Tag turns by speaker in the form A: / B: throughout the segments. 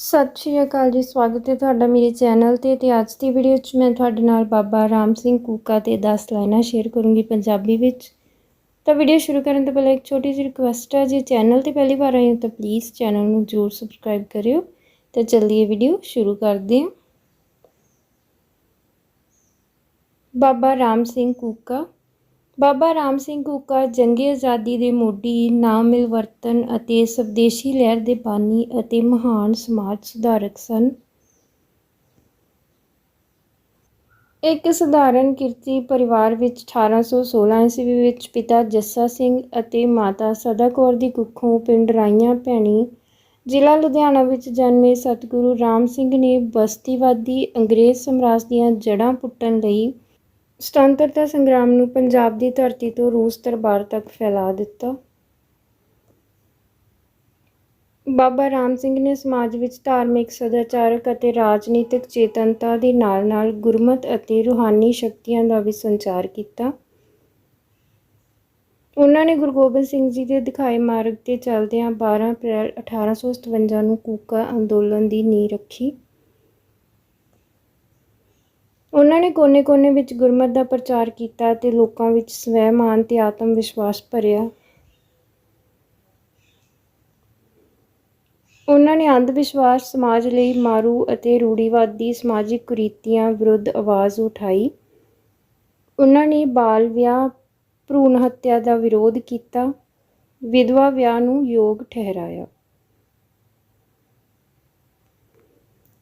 A: ਸਤਿ ਸ਼੍ਰੀ ਅਕਾਲ ਜੀ, ਸਵਾਗਤ ਹੈ ਤੁਹਾਡਾ ਮੇਰੇ ਚੈਨਲ ਤੇ ਤੇ ਅੱਜ ਦੀ ਵੀਡੀਓ 'ਚ ਮੈਂ ਤੁਹਾਡੇ ਨਾਲ ਬਾਬਾ ਰਾਮ ਸਿੰਘ ਕੂਕਾ ਤੇ 10 ਲਾਈਨਾਂ ਸ਼ੇਅਰ ਕਰੂੰਗੀ ਪੰਜਾਬੀ ਵਿੱਚ। ਤਾਂ ਵੀਡੀਓ ਸ਼ੁਰੂ ਕਰਨ ਤੋਂ ਪਹਿਲਾਂ ਇੱਕ ਛੋਟੀ ਜਿਹੀ ਰਿਕੁਐਸਟ ਹੈ ਜੇ ਚੈਨਲ ਤੇ ਪਹਿਲੀ ਵਾਰ ਆਏ ਹੋ ਤਾਂ ਪਲੀਜ਼ ਚੈਨਲ ਨੂੰ ਜ਼ਰੂਰ ਸਬਸਕ੍ਰਾਈਬ ਕਰਿਓ। ਤਾਂ ਚੱਲੀਏ ਵੀਡੀਓ ਸ਼ੁਰੂ ਕਰਦੇ ਹਾਂ। ਬਾਬਾ ਰਾਮ ਸਿੰਘ ਕੂਕਾ ਬਾਬਾ ਰਾਮ ਸਿੰਘ ਕੂਕਾ ਜੰਗੇ ਆਜ਼ਾਦੀ ਦੇ ਮੋਢੀ, ਨਾਮ ਮਿਲਵਰਤਨ ਅਤੇ ਸਵਦੇਸ਼ੀ ਲਹਿਰ ਦੇ ਬਾਨੀ ਅਤੇ ਮਹਾਨ ਸਮਾਜ ਸੁਧਾਰਕ ਸਨ। ਇੱਕ ਸਧਾਰਨ ਕਿਰਤੀ ਪਰਿਵਾਰ ਵਿੱਚ 1816 ਈਸਵੀ ਵਿੱਚ ਪਿਤਾ ਜੱਸਾ ਸਿੰਘ ਅਤੇ ਮਾਤਾ ਸਦਾ ਕੌਰ ਦੀ ਕੁੱਖੋਂ ਪਿੰਡ ਰਾਈਆਂ ਭੈਣੀ ਜ਼ਿਲ੍ਹਾ ਲੁਧਿਆਣਾ ਵਿੱਚ ਜਨਮੇ ਸਤਿਗੁਰੂ ਰਾਮ ਸਿੰਘ ਨੇ ਬਸਤੀਵਾਦੀ ਅੰਗਰੇਜ਼ ਸਮਰਾਜ ਦੀਆਂ ਜੜ੍ਹਾਂ ਪੁੱਟਣ ਲਈ ਸੁਤੰਤਰਤਾ ਸੰਗਰਾਮ ਨੂੰ ਪੰਜਾਬ ਦੀ ਧਰਤੀ ਤੋਂ ਰੂਸ ਦਰਬਾਰ ਤੱਕ ਫੈਲਾ ਦਿੱਤਾ। ਬਾਬਾ ਰਾਮ ਸਿੰਘ ਨੇ ਸਮਾਜ ਵਿੱਚ ਧਾਰਮਿਕ, ਸਦਾਚਾਰਕ ਅਤੇ ਰਾਜਨੀਤਿਕ ਚੇਤਨਤਾ ਦੇ ਨਾਲ-ਨਾਲ ਗੁਰਮਤ ਅਤੇ ਰੂਹਾਨੀ ਸ਼ਕਤੀਆਂ ਦਾ ਵੀ ਸੰਚਾਰ ਕੀਤਾ। ਉਹਨਾਂ ਨੇ ਗੁਰੂ ਗੋਬਿੰਦ ਸਿੰਘ ਜੀ ਦੇ ਦਿਖਾਏ ਮਾਰਗ ਤੇ ਚੱਲਦਿਆਂ 12 ਅਪ੍ਰੈਲ 1857 ਨੂੰ ਕੂਕਾ ਅੰਦੋਲਨ ਦੀ ਨੀਂਹ ਰੱਖੀ। ਉਹਨਾਂ ਨੇ ਕੋਨੇ-ਕੋਨੇ ਵਿੱਚ ਗੁਰਮਤ ਦਾ ਪ੍ਰਚਾਰ ਕੀਤਾ ਤੇ ਲੋਕਾਂ ਵਿੱਚ ਸਵੈਮਾਨ ਤੇ ਆਤਮ ਵਿਸ਼ਵਾਸ ਭਰਿਆ। ਉਹਨਾਂ ਨੇ ਅੰਧ ਵਿਸ਼ਵਾਸ ਸਮਾਜ ਲਈ ਮਾਰੂ ਅਤੇ ਰੂੜੀਵਾਦੀ ਸਮਾਜਿਕ ਕੁਰੀਤੀਆਂ ਵਿਰੁੱਧ ਆਵਾਜ਼ ਉਠਾਈ। ਉਹਨਾਂ ਨੇ ਬਾਲ ਵਿਆਹ, ਭਰੂਣ ਹੱਤਿਆ ਦਾ ਵਿਰੋਧ ਕੀਤਾ। ਵਿਧਵਾ ਵਿਆਹ ਨੂੰ ਯੋਗ ਠਹਿਰਾਇਆ।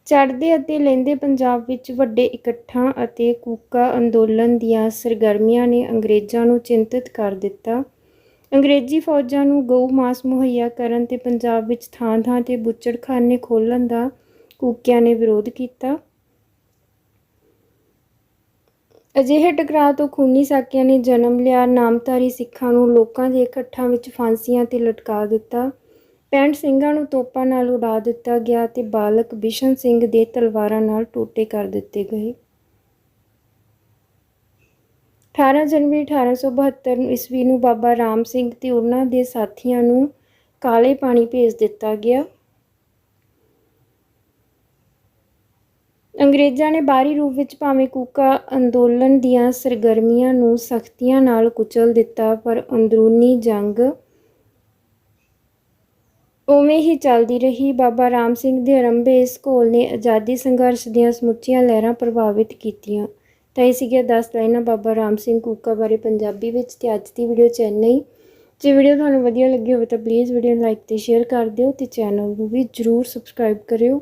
A: ਚੜ੍ਹਦੇ ਅਤੇ ਲਹਿੰਦੇ ਪੰਜਾਬ ਵਿੱਚ ਵੱਡੇ ਇਕੱਠਾਂ ਅਤੇ ਕੂਕਾ ਅੰਦੋਲਨ ਦੀਆਂ ਸਰਗਰਮੀਆਂ ਨੇ ਅੰਗਰੇਜ਼ਾਂ ਨੂੰ ਚਿੰਤਤ ਕਰ ਦਿੱਤਾ। ਅੰਗਰੇਜ਼ੀ ਫੌਜਾਂ ਨੂੰ ਗਊ ਮਾਸ ਮੁਹੱਈਆ ਕਰਨ ਤੇ ਪੰਜਾਬ ਵਿੱਚ ਥਾਂ-ਥਾਂ ਤੇ ਬੁੱਚੜਖਾਨੇ ਖੋਲਣ ਦਾ ਕੂਕਿਆਂ ਨੇ ਵਿਰੋਧ ਕੀਤਾ। ਅਜਿਹੇ ਟਕਰਾਅ ਤੋਂ ਖੂਨੀ ਸਾਕਿਆਂ ਨੇ ਜਨਮ ਲਿਆ, ਨਾਮਧਾਰੀ ਸਿੱਖਾਂ ਨੂੰ ਲੋਕਾਂ ਦੇ ਇਕੱਠਾਂ ਵਿੱਚ ਫਾਂਸੀਆਂ ਤੇ ਲਟਕਾ ਦਿੱਤਾ। ਪੈਂਟ ਸਿੰਘਾਂ ਨੂੰ ਤੋਪਾਂ ਨਾਲ ਉਡਾ ਦਿੱਤਾ ਗਿਆ ਤੇ ਬਾਲਕ ਬਿਸ਼ਨ ਸਿੰਘ ਦੇ ਤਲਵਾਰਾਂ ਨਾਲ ਟੋਟੇ ਕਰ ਦਿੱਤੇ ਗਏ। 18 ਜਨਵਰੀ 1872 ਈਸਵੀ ਨੂੰ ਬਾਬਾ ਰਾਮ ਸਿੰਘ ਤੇ ਉਹਨਾਂ ਦੇ ਸਾਥੀਆਂ ਨੂੰ ਕਾਲੇ ਪਾਣੀ ਭੇਜ ਦਿੱਤਾ ਗਿਆ। ਅੰਗਰੇਜ਼ਾਂ ਨੇ ਬਾਹਰੀ ਰੂਪ ਵਿੱਚ ਭਾਵੇਂ ਕੂਕਾ ਅੰਦੋਲਨ ਦੀਆਂ ਸਰਗਰਮੀਆਂ ਨੂੰ ਸਖਤੀਆਂ ਨਾਲ ਕੁਚਲ ਦਿੱਤਾ, ਪਰ ਅੰਦਰੂਨੀ ਜੰਗ ਉਵੇਂ ਹੀ ਚੱਲਦੀ ਰਹੀ। ਬਾਬਾ ਰਾਮ ਸਿੰਘ ਦੇ ਆਰੰਭੇ ਇਸ ਘੋਲ ਨੇ ਆਜ਼ਾਦੀ ਸੰਘਰਸ਼ ਦੀਆਂ ਸਮੁੱਚੀਆਂ ਲਹਿਰਾਂ ਪ੍ਰਭਾਵਿਤ ਕੀਤੀਆਂ। ਤਾਂ ਇਹ ਸੀਗੇ 10 ਲਾਈਨਾਂ ਬਾਬਾ ਰਾਮ ਸਿੰਘ ਕੂਕਾ ਬਾਰੇ ਪੰਜਾਬੀ ਵਿੱਚ ਤੇ ਅੱਜ ਦੀ ਵੀਡੀਓ ਚੈਨਈ ਜੇ ਵੀਡੀਓ ਤੁਹਾਨੂੰ ਵਧੀਆ ਲੱਗੀ ਹੋਵੇ ਤਾਂ ਪਲੀਜ਼ ਵੀਡੀਓ ਨੂੰ ਲਾਈਕ ਤੇ ਸ਼ੇਅਰ ਕਰ ਦਿਓ ਤੇ ਚੈਨਲ ਨੂੰ ਵੀ ਜਰੂਰ ਸਬਸਕ੍ਰਾਈਬ ਕਰਿਓ।